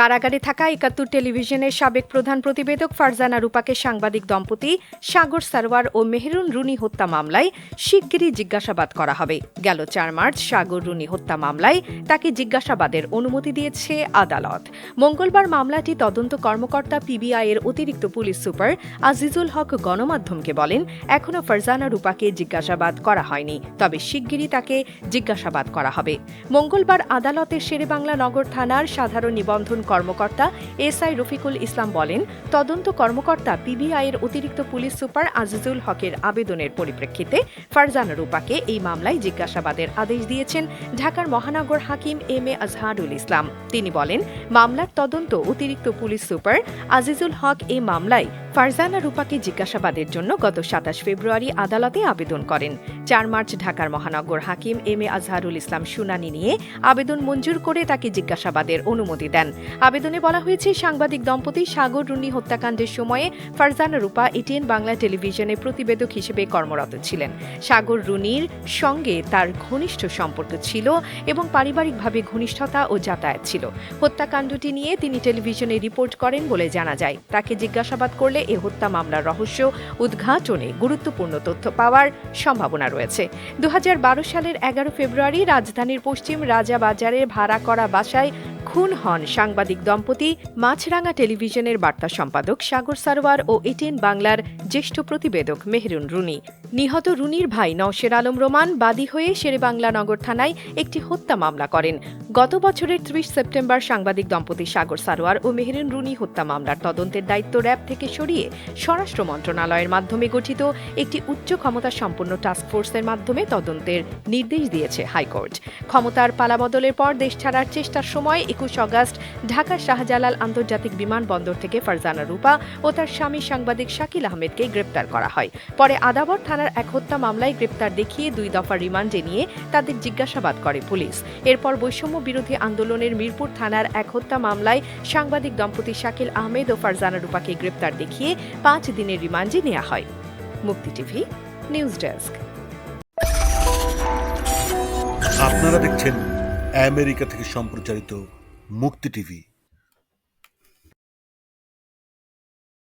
কারাগারে থাকা একাত্তর টেলিভিশনের সাবেক প্রধান প্রতিবেদক ফারজানা রূপাকে সাংবাদিক দম্পতি সাগর সারওয়ার ও মেহরুন রুনি হত্যা মামলায় শিগগিরই জিজ্ঞাসাবাদ করা হবে। গেল চার মার্চ সাগর রুনি হত্যা মামলায় তাকে জিজ্ঞাসাবাদের অনুমতি দিয়েছে আদালত। মঙ্গলবার মামলাটি তদন্ত কর্মকর্তা পিবিআই এর অতিরিক্ত পুলিশ সুপার আজিজুল হক গণমাধ্যমকে বলেন, এখনও ফারজানা রূপাকে জিজ্ঞাসাবাদ করা হয়নি, তবে শিগগিরই তাকে জিজ্ঞাসাবাদ করা হবে। মঙ্গলবার আদালতের শেরেবাংলা নগর থানার সাধারণ নিবন্ধন কর্মকর্তা এস আই রফিকুল ইসলাম বলেন, তদন্ত কর্মকর্তা পিবিআইয়ের অতিরিক্ত পুলিশ সুপার আজিজুল হকের আবেদনের পরিপ্রেক্ষিতে ফারজানা রূপাকে এই মামলায় জিজ্ঞাসাবাদের আদেশ দিয়েছেন ঢাকার মহানগর হাকিম এম এ আজহারুল ইসলাম। তিনি বলেন, মামলার তদন্ত অতিরিক্ত পুলিশ সুপার আজিজুল হক এই মামলায় ফারজানা রূপাকে জিজ্ঞাসাবাদের জন্য গত সাতাশ ফেব্রুয়ারি আদালতে আবেদন করেন। চার মার্চ ঢাকার মহানগর হাকিম এম এ আজহারুল ইসলাম শুনানি নিয়ে আবেদন মঞ্জুর করে তাকে জিজ্ঞাসাবাদের অনুমতি দেন। আবেদনে বলা হয়েছে, সাংবাদিক দম্পতি সাগর রুনি হত্যাকাণ্ডের সময়ে ফারজানা রূপা এটিএন বাংলা টেলিভিশনে প্রতিবেদক হিসেবে কর্মরত ছিলেন। সাগর রুনির সঙ্গে তার ঘনিষ্ঠ সম্পর্ক ছিল এবং পারিবারিকভাবে ঘনিষ্ঠতা ও যাতায়াত ছিল। হত্যাকাণ্ডটি নিয়ে তিনি টেলিভিশনে রিপোর্ট করেন বলে জানা যায়। তাকে জিজ্ঞাসাবাদ করলে এ হত্যা মামলার রহস্য, উদ্ঘাটনে গুরুত্বপূর্ণ তথ্য পাওয়ার সম্ভাবনা রয়েছে। দু হাজার বারো সালের এগারো ফেব্রুয়ারি রাজধানীর পশ্চিম রাজাবাজারে ভাড়া করা বাসায় খুন হন সাংবাদিক দম্পতি, মাছরাঙা টেলিভিশনের বার্তা সম্পাদক সাগর সারোয়ার ও এটিএন বাংলার জ্যেষ্ঠ প্রতিবেদক মেহরুন রুনি। নিহত রুনির ভাই নওশের আলম রোমান বাদী হয়ে শেরেবাংলা নগর থানায় একটি হত্যা মামলা করেন। গত বছরের ত্রিশ সেপ্টেম্বর সাংবাদিক দম্পতি সাগর সারোয়ার ও মেহরুন রুনি হত্যা মামলার তদন্তের দায়িত্ব র্যাব থেকে সরিয়ে স্বরাষ্ট্র মন্ত্রণালয়ের মাধ্যমে গঠিত একটি উচ্চ ক্ষমতা সম্পন্ন টাস্কফোর্সের মাধ্যমে তদন্তের নির্দেশ দিয়েছে হাইকোর্ট। ক্ষমতার পালাবদলের পর দেশ ছাড়ার চেষ্টার সময় একুশ অগাস্ট ঢাকার শাহজালাল আন্তর্জাতিক বিমানবন্দর থেকে ফারজানা রূপা ও তার স্বামী সাংবাদিক শাকিল আহমেদকে গ্রেপ্তার করা হয়। পরে আদাবর থানার এক হত্যা মামলায় গ্রেপ্তার দেখিয়ে দুই দফা রিমান্ডে নিয়ে তাদের জিজ্ঞাসাবাদ করে পুলিশ। এরপর বৈষম্য বিরোধী আন্দোলনের মিরপুর থানার এক হত্যা মামলায় সাংবাদিক দম্পতি শাকিল আহমেদ ও ফারজানা রূপাকে গ্রেপ্তার দেখিয়ে পাঁচ দিনের রিমান্ডে নেওয়া হয়। মুক্তি টিভি, নিউজ ডেস্ক। আপনারা দেখছেন আমেরিকা থেকে সম্প্রচারিত মুক্তি টিভি